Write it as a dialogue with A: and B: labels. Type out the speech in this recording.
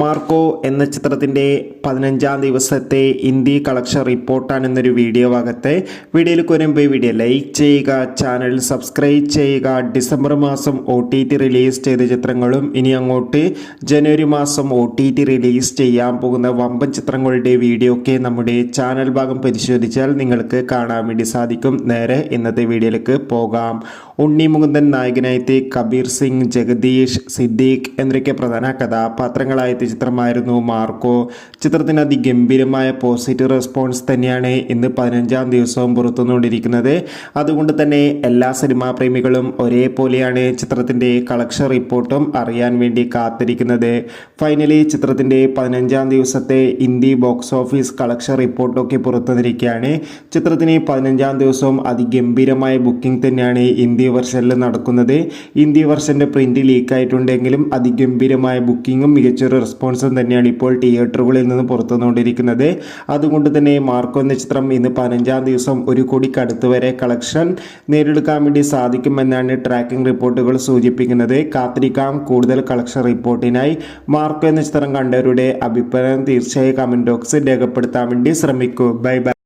A: Marco എന്ന ചിത്രത്തിന്റെ പതിനഞ്ചാം ദിവസത്തെ ഹിന്ദി കളക്ഷൻ റിപ്പോർട്ടാണ് എന്നൊരു വീഡിയോ ഭാഗത്തെ വീഡിയോയിൽ വരുമ്പോൾ വീഡിയോ ലൈക്ക് ചെയ്യുക ചാനൽ സബ്സ്ക്രൈബ് ചെയ്യുക. ഡിസംബർ മാസം ഒ ടി ടി റിലീസ് ചെയ്ത ചിത്രങ്ങളും ഇനി അങ്ങോട്ട് ജനുവരി മാസം ഒ ടി ടി റിലീസ് ചെയ്യാൻ പോകുന്ന വമ്പൻ ചിത്രങ്ങളുടെ വീഡിയോ ഒക്കെ നമ്മുടെ ചാനൽ ഭാഗം പരിശോധിച്ചാൽ നിങ്ങൾക്ക് കാണാൻ വേണ്ടി സാധിക്കും. നേരെ ഇന്നത്തെ വീഡിയോയിലേക്ക് പോകാം. ഉണ്ണി മുകുന്ദൻ നായകനായിട്ട് കബീർ സിംഗ് ജഗദീഷ് സിദ്ദീഖ് എന്നൊക്കെ പ്രധാന കഥാപാത്രങ്ങളായ ചിത്രമായിരുന്നു മാർക്കോ. ചിത്രത്തിന് അതിഗംഭീരമായ പോസിറ്റീവ് റെസ്പോൺസ് തന്നെയാണ് ഇന്ന് പതിനഞ്ചാം ദിവസവും പുറത്തുനിന്നുകൊണ്ടിരിക്കുന്നത്. അതുകൊണ്ട് തന്നെ എല്ലാ സിനിമാ പ്രേമികളും ഒരേപോലെയാണ് ചിത്രത്തിന്റെ കളക്ഷൻ റിപ്പോർട്ടും അറിയാൻ വേണ്ടി കാത്തിരിക്കുന്നത്. ഫൈനലി ചിത്രത്തിന്റെ പതിനഞ്ചാം ദിവസത്തെ ഹിന്ദി ബോക്സ് ഓഫീസ് കളക്ഷൻ റിപ്പോർട്ടൊക്കെ പുറത്തുനിന്നിരിക്കുകയാണ് ചിത്രത്തിന് പതിനഞ്ചാം ദിവസവും അതിഗംഭീരമായ ബുക്കിംഗ് തന്നെയാണ് ഹിന്ദി വെർഷനിൽ നടക്കുന്നത്. ഹിന്ദി വെർഷന്റെ പ്രിന്റ് ലീക്കായിട്ടുണ്ടെങ്കിലും അതിഗംഭീരമായ ബുക്കിങ്ങും മികച്ചൊരു തന്നെയാണ് ഇപ്പോൾ തിയേറ്ററുകളിൽ നിന്ന് പുറത്തുനിന്നുകൊണ്ടിരിക്കുന്നത് അതുകൊണ്ട് തന്നെ മാർക്കോ എന്ന ചിത്രം ഇന്ന് പതിനഞ്ചാം ദിവസം ഒരു കോടിക്കടുത്ത് വരെ കളക്ഷൻ നേടിയെടുക്കാൻ വേണ്ടി സാധിക്കുമെന്നാണ് ട്രാക്കിംഗ് റിപ്പോർട്ടുകൾ സൂചിപ്പിക്കുന്നത്. കാത്തിരിക്കാം കൂടുതൽ കളക്ഷൻ റിപ്പോർട്ടിനായി മാർക്കോ എന്ന ചിത്രം കണ്ടവരുടെ അഭിപ്രായം തീർച്ചയായും കമന്റ് ബോക്സിൽ രേഖപ്പെടുത്താൻ വേണ്ടി ശ്രമിക്കൂ. Bye bye